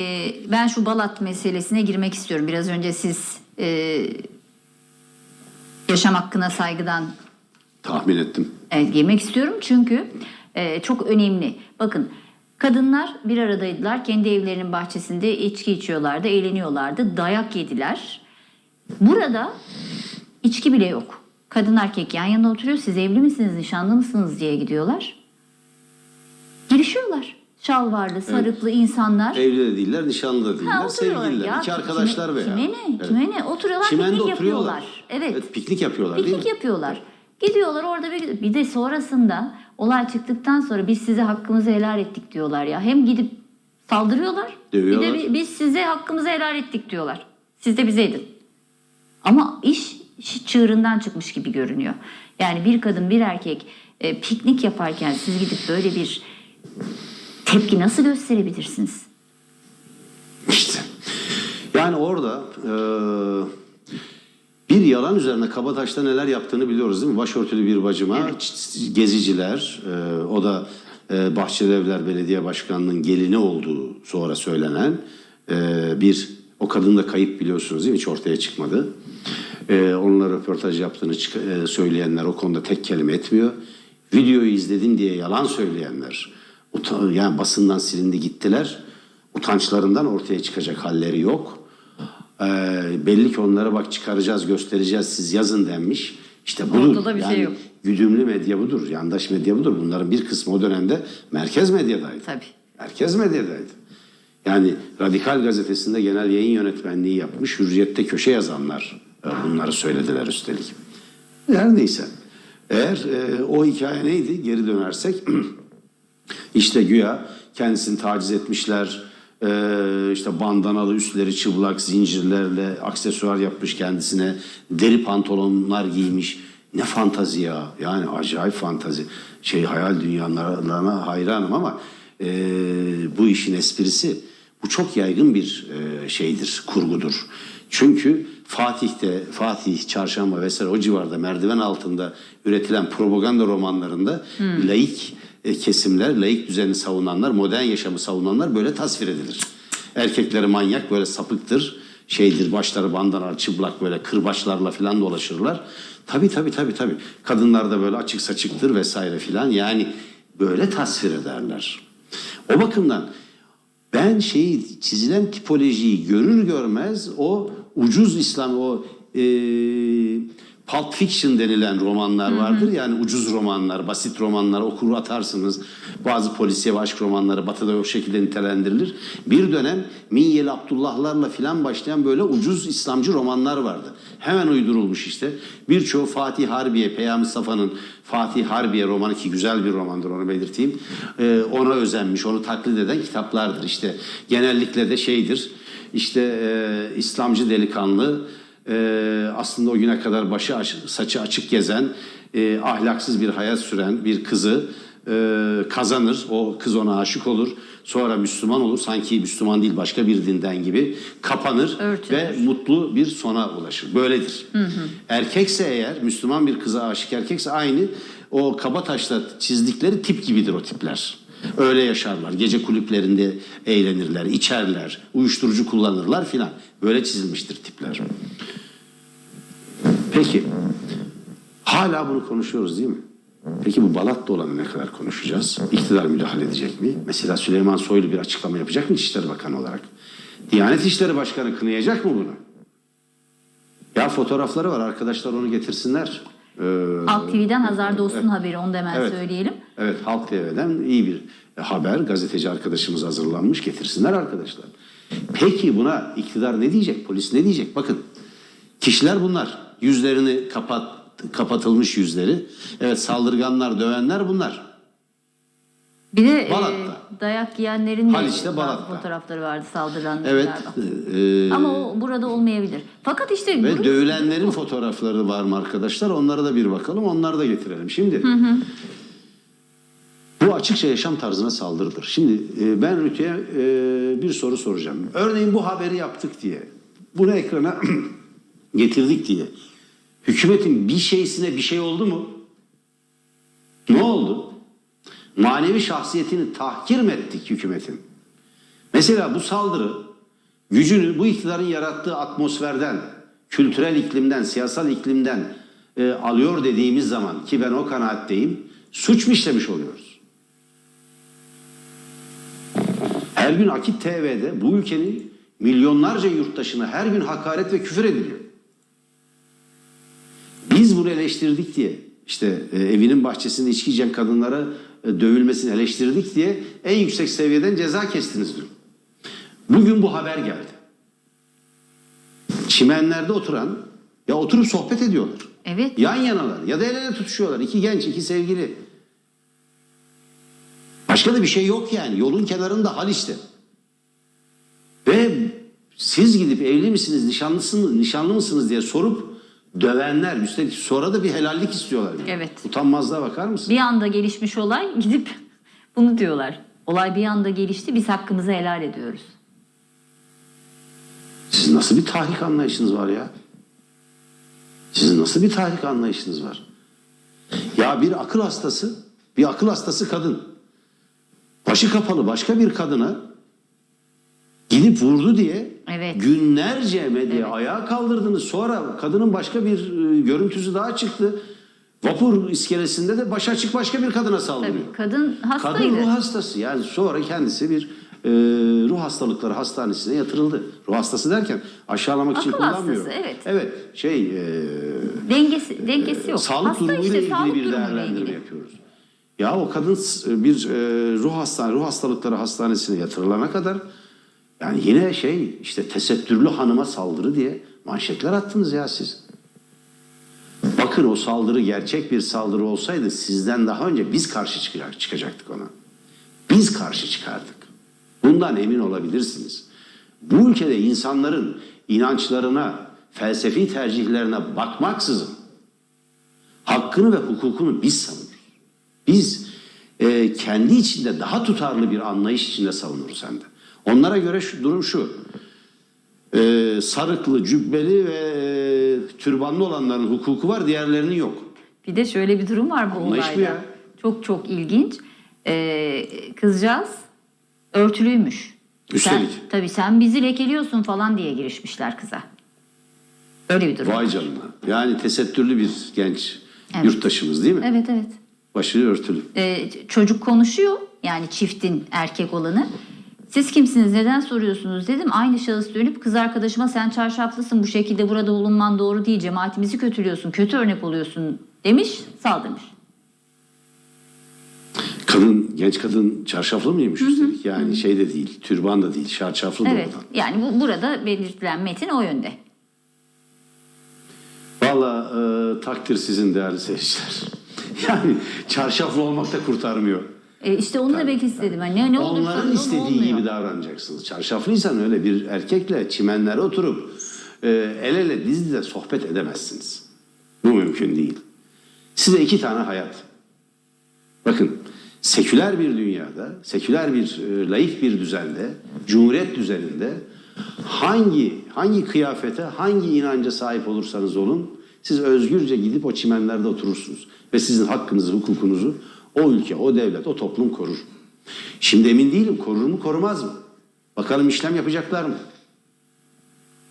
Ee, ben şu Balat meselesine girmek istiyorum. Biraz önce siz e, yaşam hakkına saygıdan Tahmin ettim. Evet, girmek istiyorum çünkü e, çok önemli. Bakın kadınlar bir aradaydılar. Kendi evlerinin bahçesinde içki içiyorlardı, eğleniyorlardı. Dayak yediler. Burada içki bile yok. Kadın erkek yan yana oturuyor. Siz evli misiniz, nişanlı mısınız diye gidiyorlar. Girişiyorlar. Şalvarlı, sarıklı insanlar. Evli de değiller, nişanlı da değiller, oturuyorlar sevgililer. ya. İki arkadaşlar kime, veya. Kime ne? Evet. Kime ne? Oturuyorlar, Çimende piknik oturuyorlar. yapıyorlar. Evet. piknik yapıyorlar değil Piknik mi? yapıyorlar. Gidiyorlar orada bir, bir de sonrasında olay çıktıktan sonra biz size hakkımızı helal ettik diyorlar ya. Hem gidip saldırıyorlar. Dövüyorlar. Bir de bi- biz size hakkımızı helal ettik diyorlar. Siz de bize edin. Ama iş, iş çığırından çıkmış gibi görünüyor. Yani bir kadın bir erkek e, piknik yaparken siz gidip böyle bir tepki nasıl gösterebilirsiniz? İşte. Yani orada eee, bir yalan üzerine Kabataş'ta neler yaptığını biliyoruz değil mi? Başörtülü bir bacıma ç- geziciler, eee, o da eee Bahçelievler Belediye Başkanı'nın gelini olduğu sonra söylenen eee, bir o kadın da kayıp biliyorsunuz değil mi? Hiç ortaya çıkmadı. Eee onunla röportaj yaptığını eee, söyleyenler o konuda tek kelime etmiyor. Videoyu izledim diye yalan söyleyenler uta- yani basından silindi gittiler. Utançlarından ortaya çıkacak halleri yok. Ee, belli ki onlara bak çıkaracağız, göstereceğiz, siz yazın denmiş. İşte budur. Ortada bir şey yani yok. Güdümlü medya budur, yandaş medya budur. Bunların bir kısmı o dönemde merkez medyadaydı. Tabii. Merkez medyadaydı. Yani Radikal Gazetesi'nde genel yayın yönetmenliği yapmış, Hürriyet'te köşe yazanlar e, bunları söylediler üstelik. Her neyse. Eğer e, o hikaye neydi? Geri dönersek işte güya kendisini taciz etmişler. Ee, işte bandanalı üstleri çıplak zincirlerle aksesuar yapmış kendisine. Deri pantolonlar giymiş. Ne fantazi ya. Yani acayip fantazi. Şey hayal dünyalarına hayranım ama e, bu işin esprisi bu çok yaygın bir e, şeydir, kurgudur. Çünkü Fatih'te, Fatih, Çarşamba vesaire o civarda merdiven altında üretilen propaganda romanlarında laik e, kesimler, laik düzeni savunanlar, modern yaşamı savunanlar böyle tasvir edilir. Erkekleri manyak, böyle sapıktır, şeydir, başları bandana, çıplak böyle kırbaçlarla falan dolaşırlar. Tabii tabii tabii tabii. Kadınlar da böyle açık saçıktır vesaire filan. Yani böyle tasvir ederler. O bakımdan ben şeyi çizilen tipolojiyi görür görmez o ucuz İslam o e, Pulp Fiction denilen romanlar vardır. Yani ucuz romanlar, basit romanlar okur atarsınız. Bazı polisiye ve aşk romanları batıda o şekilde nitelendirilir. Bir dönem Minyeli Abdullahlarla filan başlayan böyle ucuz İslamcı romanlar vardı. Hemen uydurulmuş işte. Birçoğu Fatih Harbiye, Peyami Safa'nın Fatih Harbiye romanı ki güzel bir romandır onu belirteyim. Ee, ona özenmiş, onu taklit eden kitaplardır. İşte genellikle de şeydir. İşte e, İslamcı delikanlı e, aslında o güne kadar başı aç- saçı açık gezen, e, ahlaksız bir hayat süren bir kızı e, kazanır. O kız ona aşık olur. Sonra Müslüman olur. Sanki Müslüman değil başka bir dinden gibi kapanır Örtülür. ve mutlu bir sona ulaşır. Böyledir. Erkekse eğer Müslüman bir kıza aşık erkekse aynı o kaba taşla çizdikleri tip gibidir o tipler. Öyle yaşarlar. Gece kulüplerinde eğlenirler, içerler, uyuşturucu kullanırlar filan. Böyle çizilmiştir tipler. Peki. Hala bunu konuşuyoruz değil mi? Peki bu Balat'ta olanı ne kadar konuşacağız? İktidar müdahale edecek mi? Mesela Süleyman Soylu bir açıklama yapacak mı İçişleri Bakanı olarak? Diyanet İşleri Başkanı kınayacak mı bunu? Ya fotoğrafları var arkadaşlar onu getirsinler. Ee, Halk TV'den Hazar Dost'un haberi onu da hemen Evet. söyleyelim. Evet Halk TV'den iyi bir haber gazeteci arkadaşımız hazırlanmış getirsinler arkadaşlar. Peki buna iktidar ne diyecek? Polis ne diyecek? Bakın kişiler bunlar. Yüzlerini kapat kapatılmış yüzleri. Evet saldırganlar, dövenler bunlar. Bir de e, Balat'ta. dayak yiyenlerin Haliç'te, Balat'ta. fotoğrafları vardı saldıranların Evet. galiba. e, Ama o burada olmayabilir. Fakat işte Ve durum- dövülenlerin fotoğrafları var mı arkadaşlar? Onlara da bir bakalım. Onları da getirelim. Şimdi bu açıkça yaşam tarzına saldırıdır. Şimdi e, ben Rütü'ye e, bir soru soracağım. Örneğin bu haberi yaptık diye, bunu ekrana getirdik diye. Hükümetin bir şeysine bir şey oldu mu? Ne oldu? Manevi şahsiyetini tahkir mi ettik hükümetin? Mesela bu saldırı gücünü bu iktidarın yarattığı atmosferden, kültürel iklimden, siyasal iklimden e, alıyor dediğimiz zaman ki ben o kanaatteyim suç mu işlemiş oluyoruz? Her gün Akit TV'de bu ülkenin milyonlarca yurttaşına her gün hakaret ve küfür ediliyor. Bunu eleştirdik diye işte e, evinin bahçesinde içki içen kadınlara e, dövülmesini eleştirdik diye en yüksek seviyeden ceza kestiniz dün. Bugün bu haber geldi. Çimenlerde oturan ya oturup sohbet ediyorlar. Evet. Yan yanalar ya da el ele tutuşuyorlar. İki genç, iki sevgili. Başka da bir şey yok yani. Yolun kenarında hal işte. Ve siz gidip evli misiniz, nişanlısınız, nişanlı mısınız diye sorup dövenler. Üstelik sonra da bir helallik istiyorlar. yani. Evet. Utanmazlığa bakar mısın? Bir anda gelişmiş olay gidip bunu diyorlar. Olay bir anda gelişti biz hakkımızı helal ediyoruz. Sizin nasıl bir tahrik anlayışınız var ya? Sizin nasıl bir tahrik anlayışınız var? Ya bir akıl hastası, bir akıl hastası kadın. Başı kapalı başka bir kadına gidip vurdu diye Evet. günlerce medya Evet. ayağa kaldırdınız. Sonra kadının başka bir e, görüntüsü daha çıktı. Vapur iskelesinde de başı açık başka bir kadına saldırıyor. Tabii kadın hastaydı. Kadın ruh hastası. Yani sonra kendisi bir e, ruh hastalıkları hastanesine yatırıldı. Ruh hastası derken aşağılamak için Akıl kullanmıyorum. hastası, evet. Evet. Şey e, Dengesi, dengesi yok. sağlık Hasta durumuyla işte, ilgili sağlık bir değerlendirme ilgili. yapıyoruz. Ya o kadın s- bir e, ruh hastane ruh hastalıkları hastanesine yatırılana kadar yani yine şey işte tesettürlü hanıma saldırı diye manşetler attınız ya siz. Bakın o saldırı gerçek bir saldırı olsaydı sizden daha önce biz karşı çıkacak, çıkacaktık ona. Biz karşı çıkardık. Bundan emin olabilirsiniz. Bu ülkede insanların inançlarına, felsefi tercihlerine bakmaksızın hakkını ve hukukunu biz savunuruz. Biz e, kendi içinde daha tutarlı bir anlayış içinde savunuruz hem de. Onlara göre şu, durum şu. E, sarıklı, cübbeli ve türbanlı olanların hukuku var, diğerlerinin yok. Bir de şöyle bir durum var bu Anlayış olayda. ya. Çok çok ilginç. Ee, kızcağız örtülüymüş. Üstelik. Sen, tabii sen bizi lekeliyorsun falan diye girişmişler kıza. Öyle bir durum. Vay canına. Yani tesettürlü bir genç Evet. yurttaşımız değil mi? Evet evet. Başı örtülü. Ee, çocuk konuşuyor yani çiftin erkek olanı. Siz kimsiniz neden soruyorsunuz dedim. Aynı şahıs dönüp kız arkadaşıma sen çarşaflısın bu şekilde burada bulunman doğru değil cemaatimizi kötülüyorsun kötü örnek oluyorsun demiş saldırmış. Kadın, genç kadın çarşaflı mıymış üstelik? Yani şey de değil, türban da değil, çarşaflı Evet oradan. yani bu, burada belirtilen metin o yönde. Valla e, takdir sizin değerli seyirciler. Yani çarşaflı olmak da kurtarmıyor. E işte onu da belki istedim. Yani ne, ne olursa Onların olsun istediği olmuyor. gibi davranacaksınız. Çarşaflıysan öyle bir erkekle çimenlere oturup e, el ele diz dize sohbet edemezsiniz. Bu mümkün değil. Size iki tane hayat. Bakın seküler bir dünyada, seküler bir e, laik bir düzende, cumhuriyet düzeninde hangi hangi kıyafete, hangi inanca sahip olursanız olun siz özgürce gidip o çimenlerde oturursunuz ve sizin hakkınızı, hukukunuzu o ülke, o devlet, o toplum korur. Şimdi emin değilim korur mu, korumaz mı? Bakalım işlem yapacaklar mı?